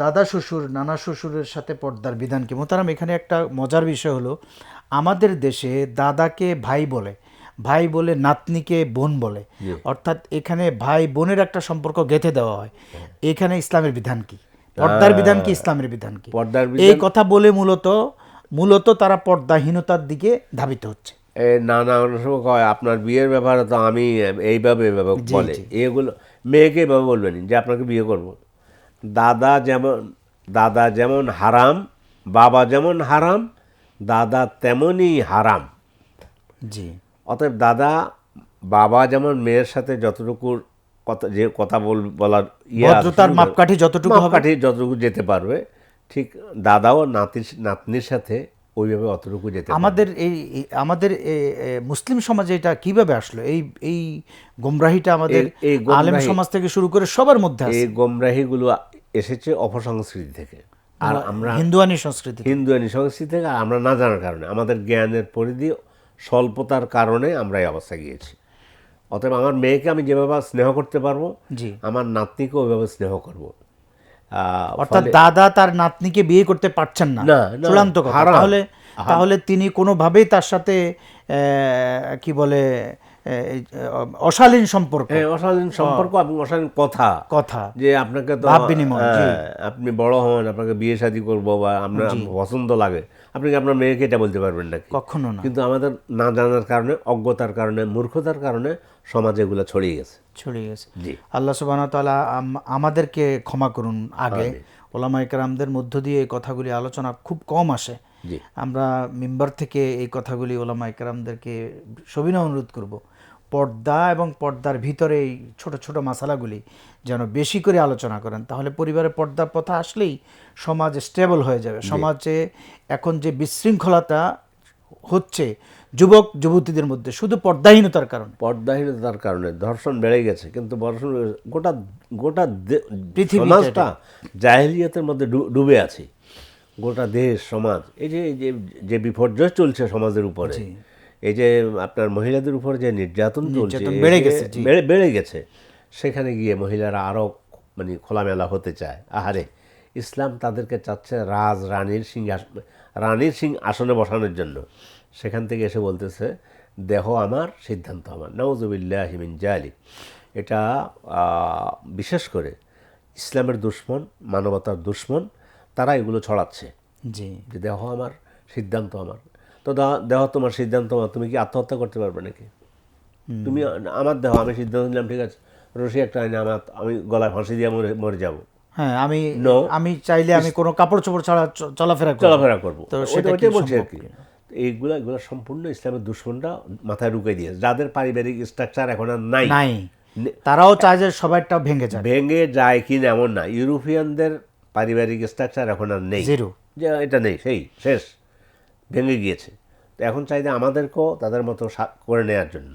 দাদা শ্বশুর নানা শ্বশুরের সাথে পর্দার বিধান কি? মোতারাম এখানে একটা মজার বিষয় হলো আমাদের দেশে দাদাকে ভাই বলে ভাই বলে নাতনিকে বোন বলে। অর্থাৎ এখানে ভাই বোনের একটা সম্পর্ক গেঁথে দেওয়া হয়। এখানে ইসলামের বিধান কি? পর্দার বিধান কি ইসলামের বিধান কি? পর্দার এই কথা বলে মূলত মূলত তারা পর্দাহীনতার দিকে ধাবিত হচ্ছে। এ নানা অনেক সময় কয় আপনার বিয়ের ব্যাপারে তো আমি এইভাবে এভাবে বলে। এগুলো মেয়েকে এভাবে বলবেন যে আপনাকে বিয়ে করব। দাদা যেমন দাদা যেমন হারাম বাবা যেমন হারাম দাদা তেমনই হারাম। জি। অতএব দাদা বাবা যেমন মেয়ের সাথে যতটুকু কথা যে কথা বল বলার ইয়ে ভদ্রতার মাপকাঠি যতটুকু মাপকাঠি যতটুকু যেতে পারবে ঠিক দাদাও নাতির নাতনির সাথে ওইভাবে অতটুকু যেতে আমাদের এই আমাদের মুসলিম সমাজে এটা কীভাবে আসলো? এই এই গোমরাহিটা আমাদের আলেম সমাজ থেকে শুরু করে সবার মধ্যে এই গোমরাহিগুলো এসেছে অপসংস্কৃতি থেকে। আর আমরা হিন্দুয়ানি সংস্কৃতি হিন্দুয়ানি সংস্কৃতি থেকে আর আমরা না জানার কারণে আমাদের জ্ঞানের পরিধি স্বল্পতার কারণে আমরা এই অবস্থায় গিয়েছি। অতএব আমার মেয়েকে আমি যেভাবে স্নেহ করতে পারব জি। আমার নাতনিকে ওইভাবে স্নেহ করব। অর্থাৎ দাদা তার নাতনিকে বিয়ে করতে পারছেন না। চূড়ান্ত কথা। তাহলে তাহলে তিনি কোনোভাবেই তার সাথে কি বলে অশালীন সম্পর্ক। হ্যাঁ অশালীন সম্পর্ক এবং অশালীন কথা। কথা। যে আপনাকে তো। হ্যাঁ, আপনি বড় হন আপনাকে বিয়ে শাদী করব বা আপনার পছন্দ লাগে আপনি কি আপনার মেয়েকে এটা বলতে পারবেন নাকি? কখনো না। কিন্তু আমাদের না জানার কারণে অজ্ঞতার কারণে মূর্খতার কারণে সমাজে এগুলো ছড়িয়ে গেছে। ছড়িয়ে গেছে। জি। আল্লাহ সুবাহ তালা আমাদেরকে ক্ষমা করুন আগে। ওলামা একরামদের মধ্য দিয়ে এই কথাগুলি আলোচনা খুব কম আসে। আমরা মেম্বার থেকে এই কথাগুলি ওলামা একরামদেরকে সবিনয় অনুরোধ করব পর্দা এবং পর্দার ভিতরে এই ছোটো ছোটো মশালাগুলি যেন বেশি করে আলোচনা করেন তাহলে পরিবারে পর্দার কথা আসলেই সমাজ স্টেবল হয়ে যাবে। সমাজে এখন যে বিশৃঙ্খলতা হচ্ছে যুবক যুবতীদের মধ্যে শুধু পর্দাহীনতার কারণে। পর্দাহীনতার কারণে ধর্ষণ বেড়ে গেছে কিন্তু গোটা গোটা পৃথিবীটা জাহেলিয়াতের মধ্যে ডুবে আছে। গোটা দেশ সমাজ এই যে যে যে বিপর্যয় চলছে সমাজের উপরে এই যে আপনার মহিলাদের উপর যে নির্যাতন চলছে নির্যাতন বেড়ে গেছে, বেড়ে গেছে সেখানে গিয়ে মহিলারা আরও মানে খোলামেলা হতে চায়। আহারে ইসলাম তাদেরকে চাচ্ছে রাজ রানীর সিংহাসন রানীর সিং আসনে বসানোর জন্য। সেখান থেকে এসে বলতেছে দেহ আমার সিদ্ধান্ত আমার। নওজুবিল্লাহ হিমিন জালি এটা বিশেষ করে ইসলামের দুশ্মন মানবতার দুশ্মন তারা এগুলো ছড়াচ্ছে। জি। যে দেহ আমার সিদ্ধান্ত আমার। তো দেহ তোমার সিদ্ধান্ত আমার তুমি কি আত্মহত্যা করতে পারবে নাকি? তুমি আমার দেহ আমি সিদ্ধান্ত নিলাম ঠিক আছে। রশি একটা আইনে আমার আমি গলায় ফাঁসি দিয়ে মরে মরে যাব। হ্যাঁ আমি. আমি চাইলে আমি কোনো কাপড় চোপড় ছাড়া চলাফেরা চলাফেরা করব। তো সেটা ওইটাই বলছি আর কি। এইগুলা এগুলো সম্পূর্ণ ইসলামের দুশ্মনটা মাথায় ঢুকে দিয়েছে। যাদের পারিবারিক স্ট্রাকচার এখন আর নাই। নাই। তারাও চায় যে সবাইটা ভেঙে যায় ভেঙে যায় কিনা এমন না। ইউরোপিয়ানদের পারিবারিক স্ট্রাকচার এখন আর নেই। জিরো যে এটা নেই সেই শেষ ভেঙে গিয়েছে। তো এখন চাইলে আমাদেরকেও তাদের মতো করে নেওয়ার জন্য।